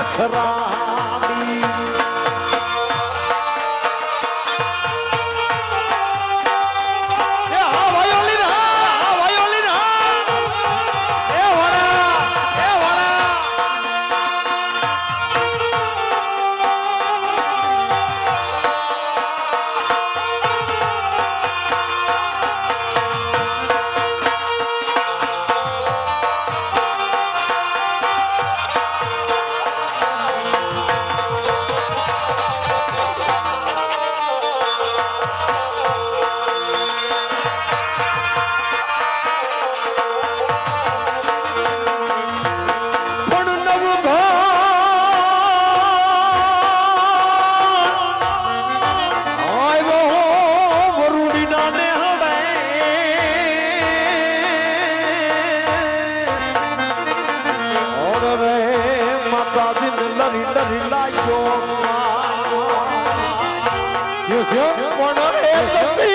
बछरा પણ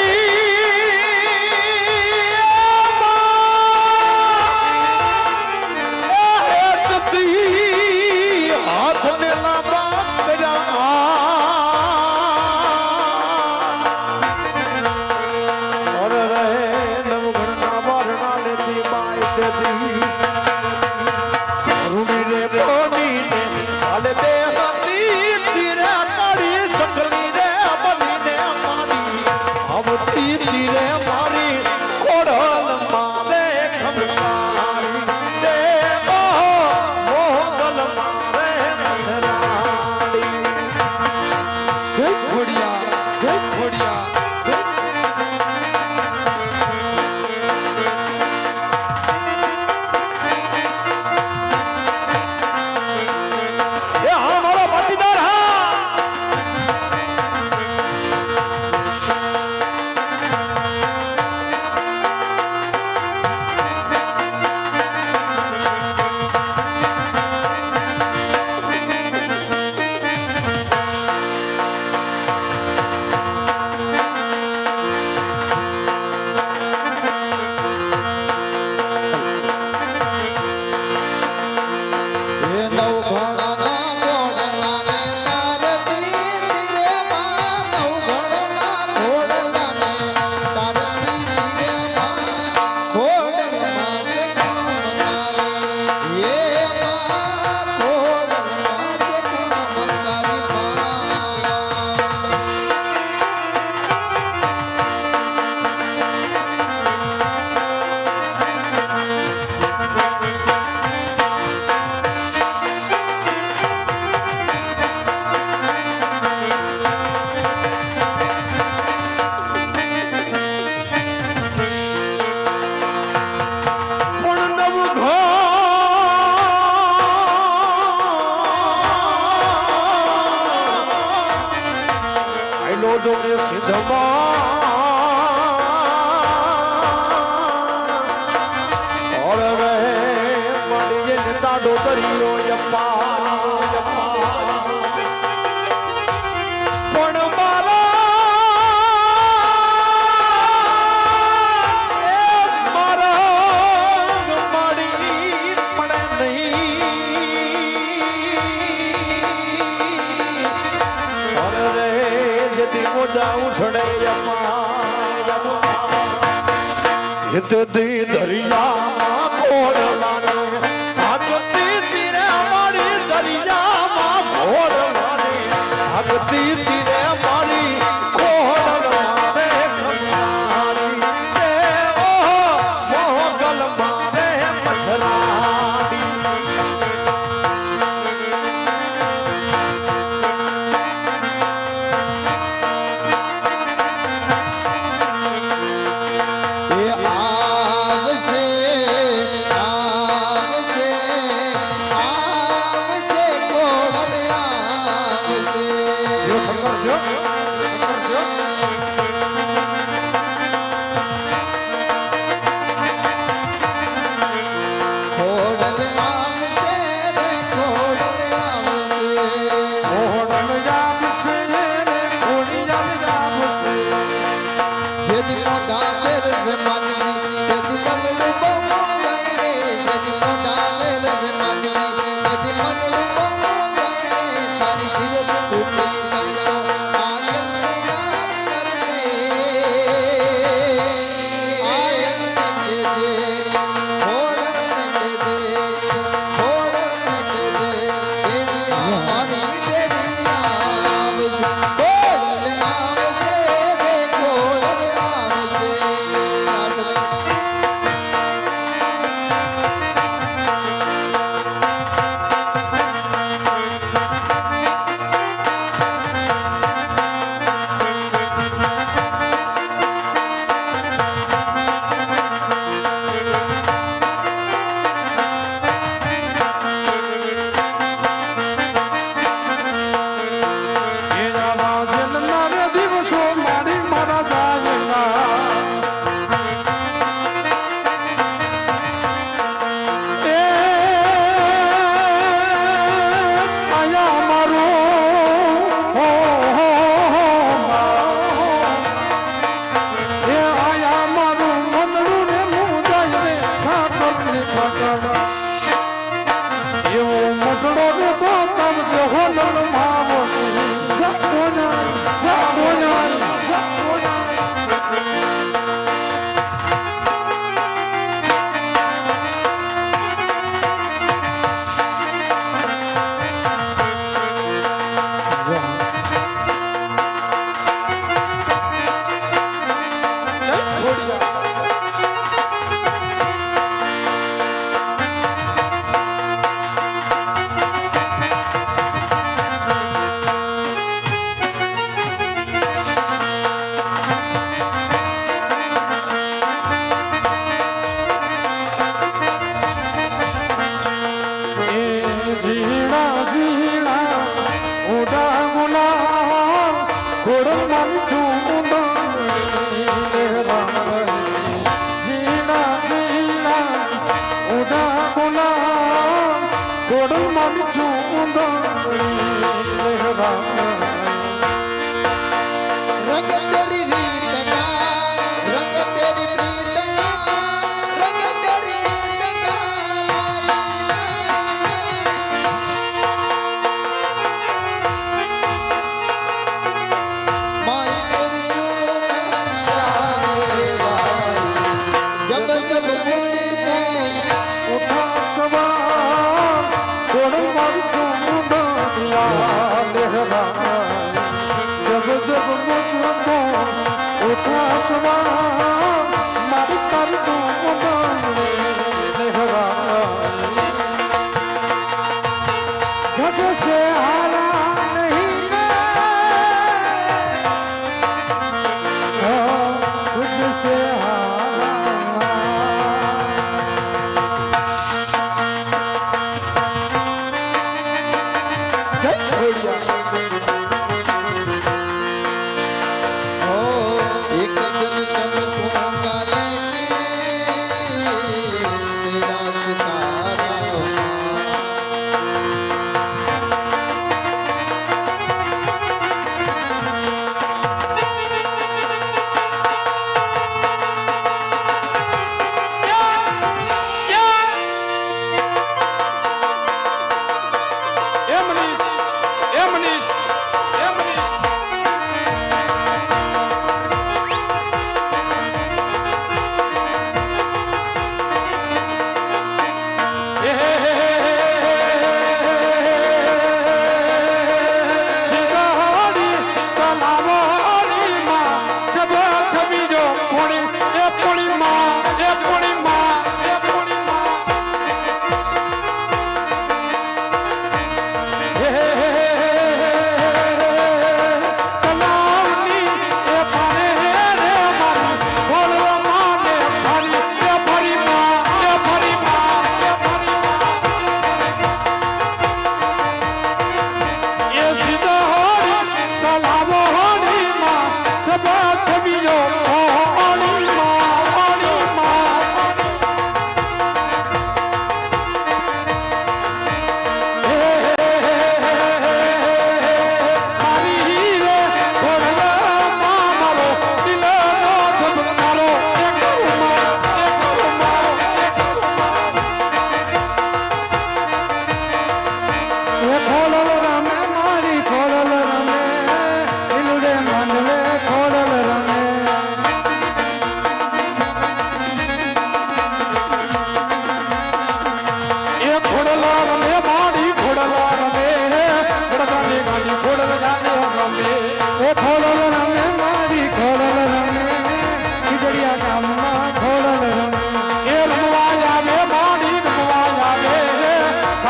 No दरिया no, no, no. কথা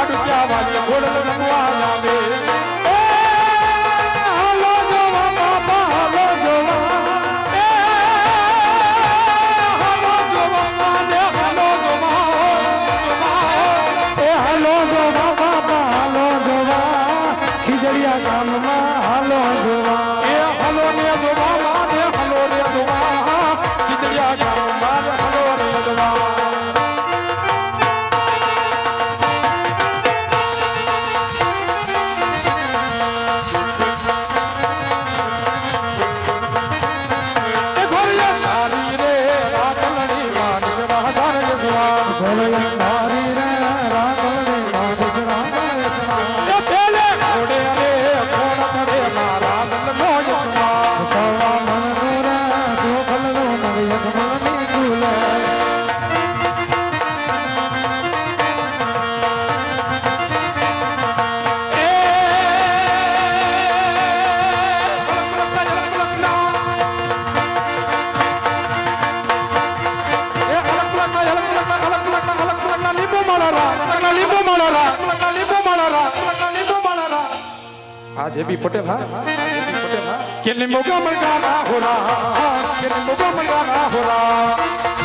ખાડુક્યા વાળી ખોડલ जेबी भी फुटे ना किन मुगम गाना हो रहा किन मुगम गाना हो रहा।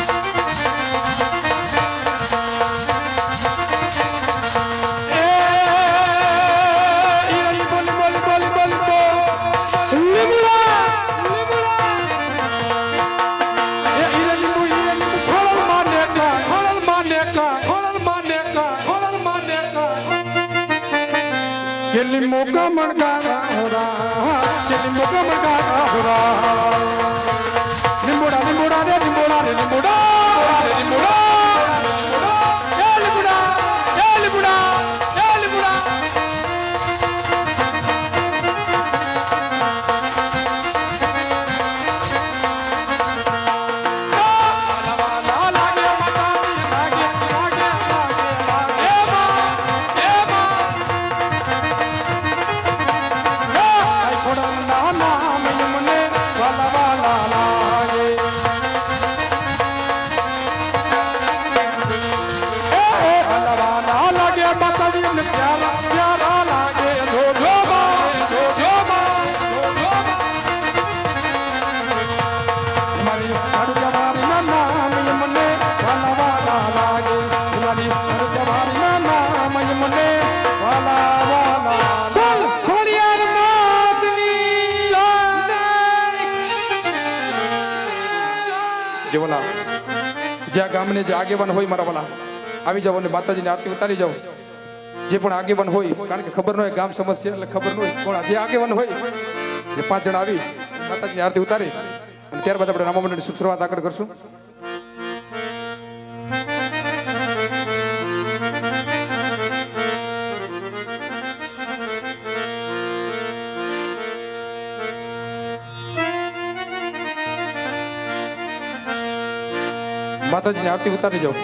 Come on. ગામને જે આગેવાન હોય મારા વાલા, આવી જાઓ અને માતાજીની આરતી ઉતારી જાઓ. જે પણ આગેવાન હોય, કારણ કે ખબર ન હોય ગામ સમસ્યા એટલે ખબર ન હોય, પણ જે આગેવાન હોય, એ પાંચ જણ આવી માતાજીની આરતી ઉતારી અને ત્યારબાદ આપણે રામ મંડળની શુભ શરૂઆત આગળ કરશું. માતાજીની આરતી ઉતારી જાઓ